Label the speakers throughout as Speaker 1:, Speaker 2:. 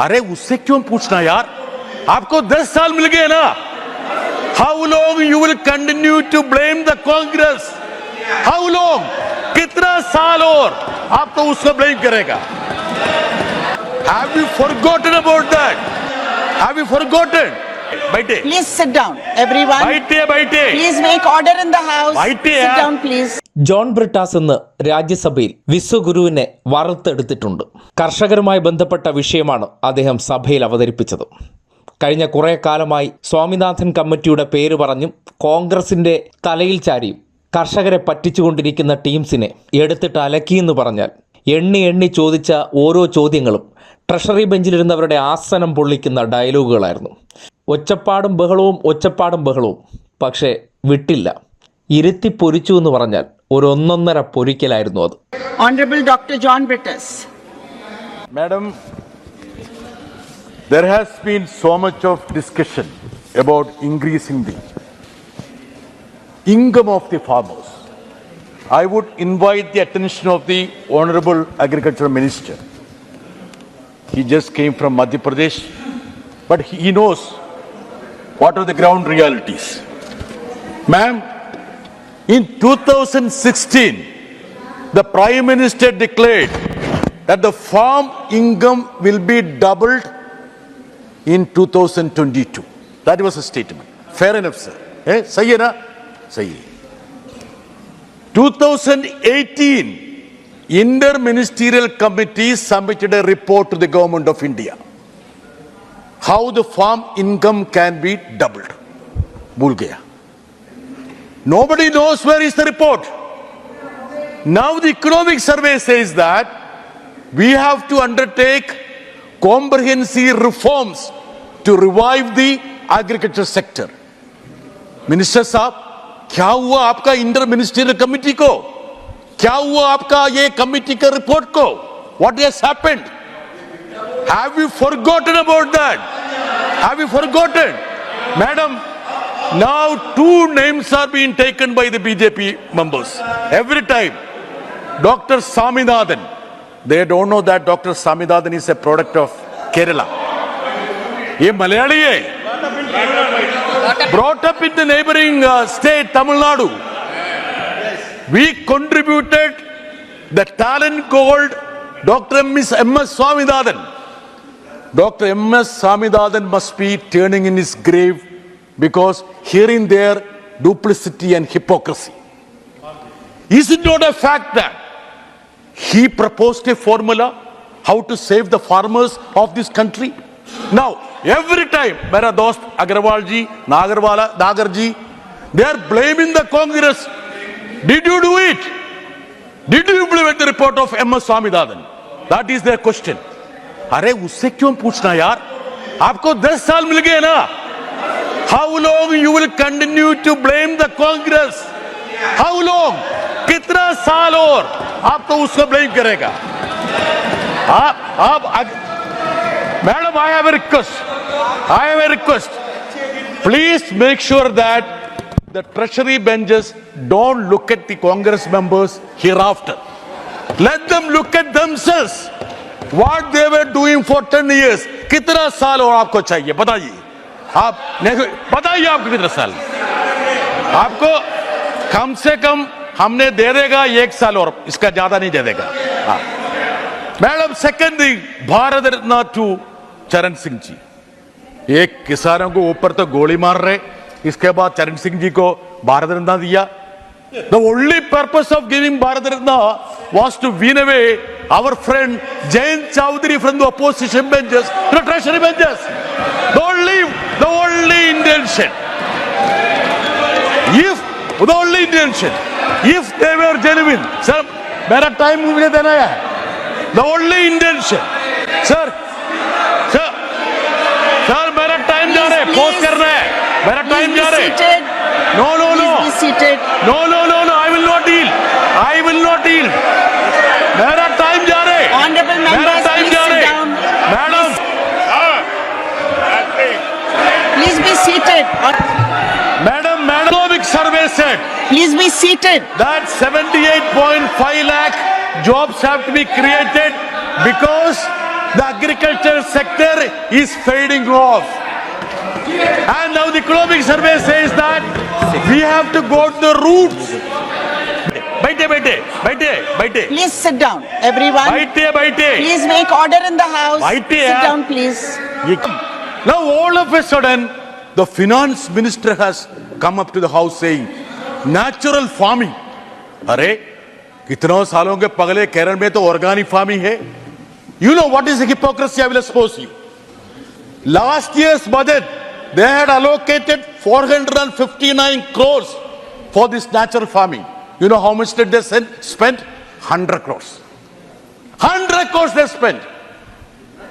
Speaker 1: अरे उससे क्यों पूछना यार? आपको दस साल मिल गए ना। How long you will continue to blame the Congress how long कितना साल और? आप तो उसको ब्लेम करेगा।
Speaker 2: Have you forgotten
Speaker 1: about
Speaker 2: that
Speaker 1: have
Speaker 2: you forgotten
Speaker 3: John Brittas എന്ന് രാജ്യസഭയിൽ വിശ്വഗുരുവിനെ വറുത്തെടുത്തിട്ടുണ്ട്. കർഷകരുമായി ബന്ധപ്പെട്ട വിഷയമാണ് അദ്ദേഹം സഭയിൽ അവതരിപ്പിച്ചത്. കഴിഞ്ഞ കുറേ കാലമായി സ്വാമിനാഥൻ കമ്മിറ്റിയുടെ പേര് പറഞ്ഞും കോൺഗ്രസിന്റെ തലയിൽ ചാരിയും കർഷകരെ പറ്റിച്ചുകൊണ്ടിരിക്കുന്ന ടീംസിനെ എടുത്തിട്ട് അലക്കിയെന്ന് പറഞ്ഞാൽ എണ്ണി എണ്ണി ചോദിച്ച ഓരോ ചോദ്യങ്ങളും ട്രഷറി ബെഞ്ചിലിരുന്നവരുടെ ആസനം പൊള്ളിക്കുന്ന ഡയലോഗുകളായിരുന്നു. ഒച്ചപ്പാടും ബഹളവും ഒച്ചപ്പാടും ബഹളവും പക്ഷേ വിട്ടില്ല ഇരുത്തി പൊരിച്ചു എന്ന് പറഞ്ഞാൽ ഒരു ഒന്നൊന്നര പൊരിക്കലായിരുന്നു അത്
Speaker 2: honourable doctor John Brittas
Speaker 1: madam there has been so much of discussion about increasing the income of the farmers. I would invite the attention of the Honorable Agriculture Minister. He just came from Madhya Pradesh, but he knows what are the ground realities. Ma'am, in 2016, the Prime Minister declared that the farm income will be doubled in 2022. That was a statement. Fair enough, sir. Eh? Say na? 2018, Inter-Ministerial Committee submitted a report to the Government of India How the farm income can be doubled. भूल गया. Nobody knows where is the report. Now the economic survey says that we have to undertake comprehensive reforms to revive the agriculture sector. Minister साहब क्या हुआ आपका inter ministerial committee को क्या हुआ आपका ये कमिटी का रिपोर्ट को what has happened have you forgotten about that have you forgotten? Madam, now two names are being taken by the BJP members. Every time. Dr. Saminathan. They don't know that Dr. Saminathan is a product of Kerala. A Malayali. Brought up in the neighboring uh, state, Tamil Nadu. We contributed the talent called Dr. Ms. M. S. Swaminathan. Dr. M.S. Swaminathan must be turning in his grave because here and there duplicity and hypocrisy. Is it not a fact that he proposed a formula how to save the farmers of this country? Now, every time, Mera dost Agarwal ji, Nagarwala, Nagar ji, they are blaming the Congress. Did you do it? Did you implement the report of M.S. Swaminathan? That is their question. अरे उससे क्यों पूछना यार? आपको दस साल मिल गए ना। How long you will continue to blame the Congress how long कितना साल और आप तो उसको ब्लेम करेगा। आप आप madam I have request I have request please make sure that the treasury benches don't look at the Congress members here after let them look at themselves what they were doing for 10 years कितना साल और आपको चाहिए बताइए आप नहीं बताइए आपको कितना साल आपको कम से कम हमने दे देगा एक साल और इसका ज्यादा नहीं दे देगा हाँ। Madam second thing Bharat Ratna to Charan Singh ji एक किसानों को ऊपर तो गोली मार रहे इसके बाद चरण सिंह जी को भारत रत्न दिया The only purpose of giving Bharat Ratna was to wean away our friend Jayant Chowdhury from the opposition benches to the treasury benches. The only, the only intention. If, the only intention, if they were genuine, sir, मेरा time मुझे देना है the only intention, sir, sir, sir, मेरा time जा रहा है post करना है मेरा टाइम
Speaker 2: be
Speaker 1: जा रहा है. No, no, no.
Speaker 2: seated.
Speaker 1: No, no, no, no. I will not deal. I will not deal. Mera time ja.
Speaker 2: Honorable members,
Speaker 1: time
Speaker 2: please
Speaker 1: Madam.
Speaker 2: Please be seated.
Speaker 1: Madam, Madam, economic survey said
Speaker 2: Please be seated.
Speaker 1: that 78.5 lakh jobs have to be created because the agriculture sector is fading off. And now the economic survey says that we have to go to the roots बैठे बैठे बैठे बैठे।
Speaker 2: Please sit down everyone
Speaker 1: बैठे बैठे।
Speaker 2: Please make order in the house
Speaker 1: बैठे
Speaker 2: sit down please
Speaker 1: now all of a sudden the finance minister has come up to the house saying natural farming अरे कितनों सालों के पगले केरल में तो ऑर्गेनिक फ़ार्मिंग है। You know what is hypocrisy I will expose you last years budget they had allocated 459 crores for this natural farming you know how much did they send, spend 100 crores 100 crores they spent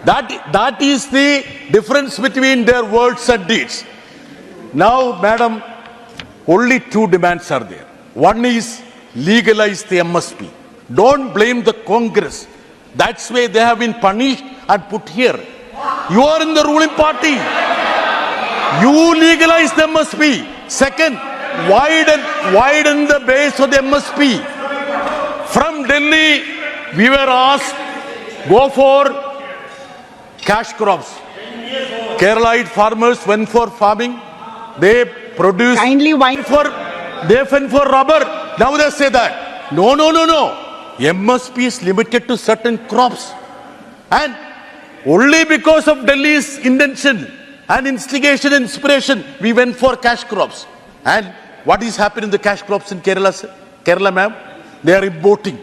Speaker 1: that, that is the difference between their words and deeds. Now, madam, only two demands are there. One is legalize the MSP. Don't blame the Congress. That's why they have been punished and put here. You are in the ruling party. You legalize the MSP. Second, widen, widen the base of the MSP. From Delhi, we were asked, go for cash crops. Keralite farmers went for farming. They produced
Speaker 2: Kindly wind.
Speaker 1: for they went for rubber. Now they say that no, no, no, no. MSP is limited to certain crops, and only because of Delhi's intention and instigation, inspiration, we went for cash crops. And what is happening in the cash crops in Kerala? Kerala, ma'am? They are importing.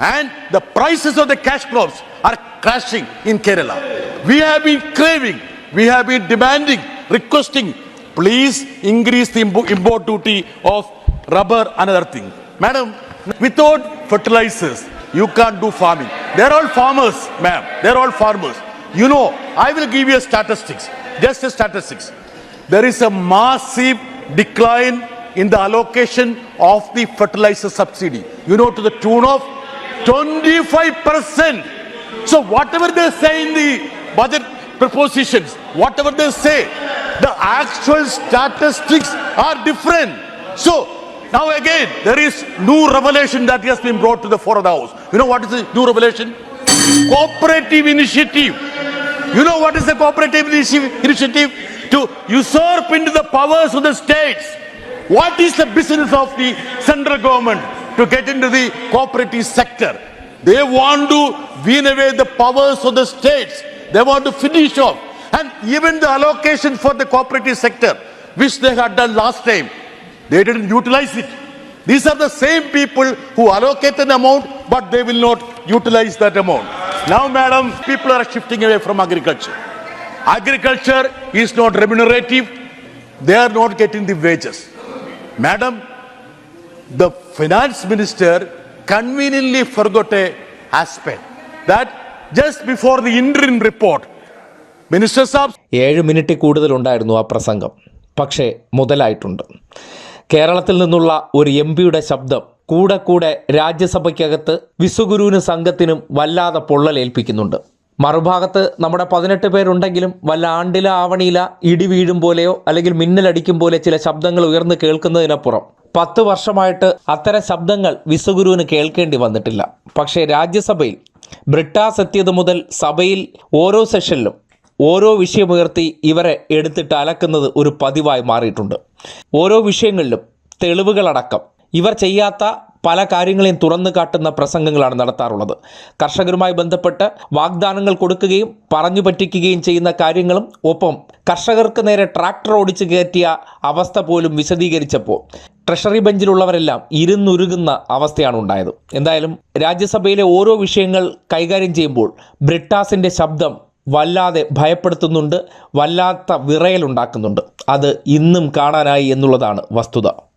Speaker 1: And the prices of the cash crops are crashing in Kerala. We have been craving, we have been demanding, requesting, please increase the import duty of rubber and other thing. Madam, without fertilizers, you can't do farming. They're all farmers, ma'am. They're all farmers. You know, I will give you statistics, just statistics. There is a massive decline in the allocation of the fertilizer subsidy. You know, to the tune of 25%. So whatever they say in the budget propositions, whatever they say, the actual statistics are different. So now again, there is new revelation that has been brought to the fore of the house. You know what is the new revelation? Cooperative initiative. You know what is the cooperative initiative? To usurp into the powers of the states. What is the business of the central government to get into the cooperative sector? They want to wean away the powers of the states. They want to finish off. And even the allocation for the cooperative sector, which they had done last time, they didn't utilize it. These are the same people who allocate an amount, but they will not utilize that amount. Now, madam, people are shifting away from agriculture. Agriculture is not remunerative. They are not getting the wages. Madam, the finance minister conveniently forgot a aspect that just before the interim report, Minister Saab
Speaker 3: ഏഴ് minute കൂടുതലുണ്ടായിരുന്നു ആ പ്രസംഗം പക്ഷേ മുതലായിട്ടുണ്ട് കേരളത്തിൽ നിന്നുള്ള ഒരു M പിയുടെ ശബ്ദം കൂടെ കൂടെ രാജ്യസഭയ്ക്കകത്ത് വിശ്വഗുരുവിന് സംഘത്തിനും വല്ലാതെ പൊള്ളലേൽപ്പിക്കുന്നുണ്ട് മറുഭാഗത്ത് നമ്മുടെ പതിനെട്ട് പേരുണ്ടെങ്കിലും വല്ല ആണ്ടില ആവണിയില ഇടി വീഴും പോലെയോ അല്ലെങ്കിൽ മിന്നലടിക്കും പോലെ ചില ശബ്ദങ്ങൾ ഉയർന്നു കേൾക്കുന്നതിനപ്പുറം പത്ത് വർഷമായിട്ട് അത്തരം ശബ്ദങ്ങൾ വിശ്വഗുരുവിന് കേൾക്കേണ്ടി വന്നിട്ടില്ല. പക്ഷേ രാജ്യസഭയിൽ ബ്രിട്ടാസ് എത്തിയത് മുതൽ സഭയിൽ ഓരോ സെഷനിലും ഓരോ വിഷയമുയർത്തി ഇവരെ എടുത്തിട്ട് അലക്കുന്നത് ഒരു പതിവായി മാറിയിട്ടുണ്ട്. ഓരോ വിഷയങ്ങളിലും തെളിവുകളടക്കം ഇവർ ചെയ്യാത്ത പല കാര്യങ്ങളെയും തുറന്നു കാട്ടുന്ന പ്രസംഗങ്ങളാണ് നടത്താറുള്ളത്. കർഷകരുമായി ബന്ധപ്പെട്ട് വാഗ്ദാനങ്ങൾ കൊടുക്കുകയും പറഞ്ഞു പറ്റിക്കുകയും ചെയ്യുന്ന കാര്യങ്ങളും ഒപ്പം കർഷകർക്ക് നേരെ ട്രാക്ടർ ഓടിച്ചു കയറ്റിയ അവസ്ഥ പോലും വിശദീകരിച്ചപ്പോൾ ട്രഷറി ബെഞ്ചിലുള്ളവരെല്ലാം ഇരുന്നുരുകുന്ന അവസ്ഥയാണ് ഉണ്ടായത് എന്തായാലും രാജ്യസഭയിലെ ഓരോ വിഷയങ്ങൾ കൈകാര്യം ചെയ്യുമ്പോൾ ബ്രിട്ടാസിന്റെ ശബ്ദം വല്ലാതെ ഭയപ്പെടുത്തുന്നുണ്ട് വല്ലാത്ത വിറയലുണ്ടാക്കുന്നുണ്ട്. അത് ഇന്നും കാണാനായി എന്നുള്ളതാണ് വസ്തുത.